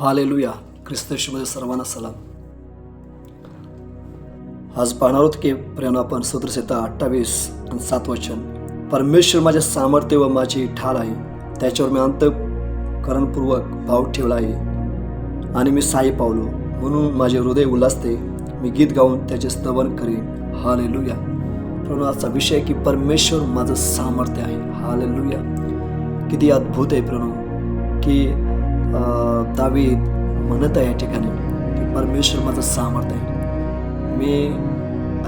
Hallelujah. ख्रिस्तशमध्ये सर्वांना सलाम. आज पाहणार आहोत की प्रेरणा आपण सदृश्यता अठ्ठावीस आणि सात वचन. परमेश्वर माझे सामर्थ्य व माझी ठाल आहे. त्याच्यावर मी अंतकरणपूर्वक भाव ठेवला आहे. आणि मी साई पावलो. म्हणून माझे हृदय उल्हासते मी गीत गाऊन त्याचे स्तवन करीन. हालेलुया. म्हणून आजचा विषय आहे की परमेश्वर माझं सामर्थ्य आहे. हालेलुया. किती अद्भुत आहे प्रणव की दावीद म्हणत आहे या ठिकाणी की परमेश्वर माझं सामर्थ्य आहे. मी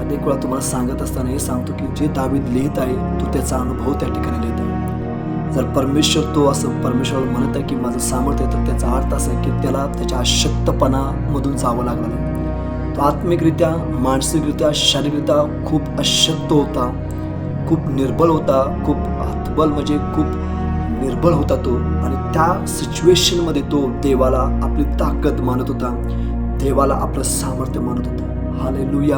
अनेक वेळा तुम्हाला सांगत असताना हे सांगतो की जे दावीद लिहित आहे तो त्याचा अनुभव त्या ठिकाणी लिहित आहे. जर परमेश्वर तो असं परमेश्वर म्हणत आहे की माझं सामर्थ्य आहे तर त्याचा अर्थ असा आहे की त्याला त्याच्या अशक्तपणामधून जावं लागलं नाही. तो आत्मिकरित्या मानसिकरित्या शारीरिकरित्या खूप अशक्त होता खूप निर्बल होता खूप हतबल म्हणजे खूप निर्बळ होता तो आणि त्या सिच्युएशनमध्ये तो देवाला आपली ताकद मानत होता. देवाला आपलं सामर्थ्य मानत होता. हालेलुया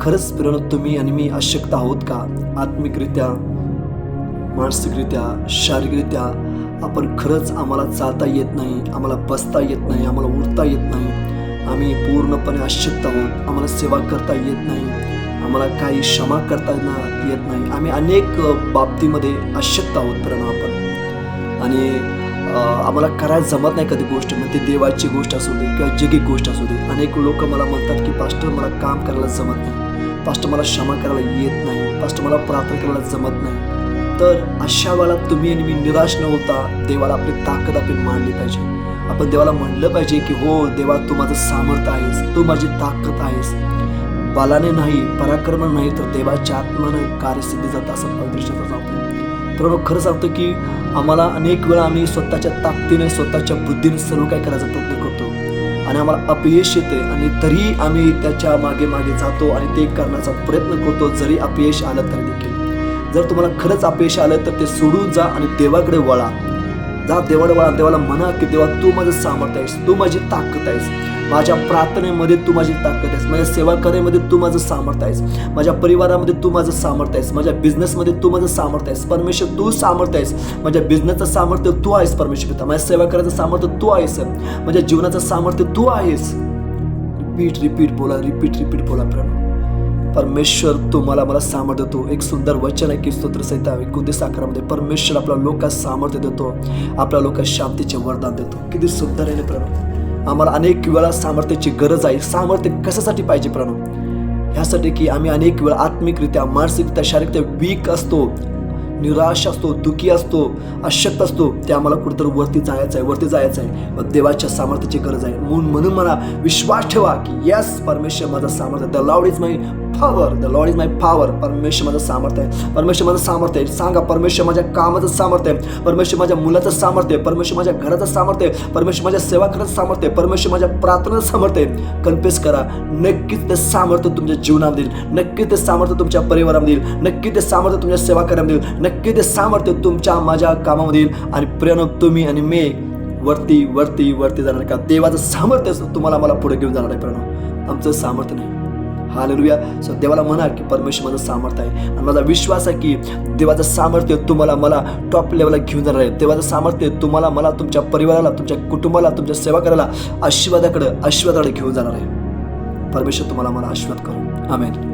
खरंच प्रेरणा तुम्ही आणि मी अशक्त आहोत का? आत्मिकरित्या मानसिकरित्या शारीरिकरित्या आपण खरंच आम्हाला चालता येत नाही आम्हाला बसता येत नाही आम्हाला उठता येत नाही. आम्ही पूर्णपणे अशक्त आहोत. आम्हाला सेवा करता येत नाही. आम्हाला काही क्षमा करता येत नाही. आम्ही अनेक बाबतीमध्ये अशक्त आहोत प्रेरणा आपण. आणि आम्हाला करायला जमत नाही कधी गोष्ट म्हणजे देवाची गोष्ट असू दे किंवा जगी गोष्ट असू दे. अनेक लोक मला म्हणतात की पास्टर मला काम करायला जमत नाही. पास्टर मला क्षमा करायला येत नाही. पास्टर मला प्रार्थना करायला जमत नाही. तर अशा वेळेला तुम्ही आणि मी निराश न होता देवाला आपली ताकद आपली मांडली पाहिजे. आपण देवाला म्हणलं पाहिजे की हो देवा तू माझं सामर्थ्य आहेस. तू माझी ताकद आहेस. बालाने नाही पराक्रम नाही तर देवाच्या आत्मानं कार्यसिद्धी जात असं जातो सांगतो तर खरं सांगतो की आम्हाला अनेक वेळा आम्ही स्वतःच्या ताकदीने स्वतःच्या बुद्धीने सर्व काही करायचा प्रयत्न करतो. आणि आम्हाला अपयश येते आणि तरी आम्ही त्याच्यामागे मागे जातो आणि ते करण्याचा प्रयत्न करतो जरी अपयश आलं तरी देखील. जर तुम्हाला खरंच अपयश आलं तर ते सोडून जा आणि देवाकडे वळा. जा देवाकडे वळा देवाला म्हणा की देवा तू माझं सामर्थ्य आहेस तू माझी ताकद आहेस. माझ्या प्रार्थनेमध्ये तू माझी ताकद आहेस. माझ्या सेवा कार्यामध्ये तू माझं सामर्थ्य आहेस. माझ्या परिवारामध्ये तू माझं सामर्थ्य आहेस. माझ्या बिझनेसमध्ये तू माझं सामर्थ्य आहेस. परमेश्वर तू सामर्थ्य आहेस. माझ्या बिझनेसचं सामर्थ्य तू आहेस परमेश्वर पिता. माझ्या सेवा करायचं सामर्थ्य तू आहेस माझ्या जीवनाचं सामर्थ्य तू आहेस. रिपीट रिपीट बोला रिपीट रिपीट बोला प्रेम परमेश्वर तुम्हाला मला सामर्थ्य देतो. एक सुंदर वचन आहे की स्तोत्र संहिता एकोणतीस अकरामध्ये परमेश्वर आपल्या लोकांस सामर्थ्य देतो. आपल्या लोकांस शांतीचे वरदान देतो. किती सुंदर आहे ना आम्हाला अनेक वेळा सामर्थ्याची गरज आहे. सामर्थ्य कशासाठी पाहिजे प्रणव ह्यासाठी की आम्ही अनेक वेळा आत्मिकरित्या मानसिकरित्या शारीरिकरित्या वीक असतो निराश असतो दुःखी असतो अशक्त असतो. ते आम्हाला कुठेतरी वरती जायचं आहे वरती जायचं आहे. मग देवाच्या सामर्थ्याची गरज आहे. म्हणून म्हणून मला विश्वास ठेवा की यस परमेश्वर माझा सामर्थ्य the Lord is my power the Lord is my power परमेश्वर माझं सामर्थ्य आहे. परमेश्वर माझं सामर्थ्य आहे. सांगा परमेश्वर माझ्या कामाचं सामर्थ्य आहे. परमेश्वर माझ्या मुलाचं सामर्थ्य आहे. परमेश्वर माझ्या घराचं सामर्थ्य आहे. परमेश्वर माझ्या सेवा करण्याचं सामर्थ्य आहे. परमेश्वर माझ्या प्रार्थनेचं सामर्थ्य आहे. कन्फेस करा. नक्कीच ते सामर्थ्य तुमच्या जीवनामध्ये देईल नक्की ते सामर्थ्य तुमच्या परिवारामध्ये देईल नक्की ते सामर्थ्य तुमच्या सेवा करण्यामध्ये देईल नक्की ते सामर्थ्य तुमच्या माझ्या कामामध्ये येईल. आणि प्रेरणा तुम्ही आणि मी वरती वरती वरती जाणार का देवाचं सामर्थ्य तुम्हाला मला पुढे घेऊन जाणार आहे प्रेरणा आमचं सामर्थ्य नाही. हालेलुया सो देवाला म्हणा की परमेश्वर माझं सामर्थ्य आहे. आणि माझा विश्वास आहे की देवाचं सामर्थ्य तुम्हाला मला टॉप लेवलला घेऊन जाणार आहे. देवाचं सामर्थ्य तुम्हाला मला तुमच्या परिवाराला तुमच्या कुटुंबाला तुमच्या सेवा करायला आशीर्वादाकडे आशीर्वादाकडे घेऊन जाणार आहे. परमेश्वर तुम्हाला मला आशीर्वाद करू. आमेन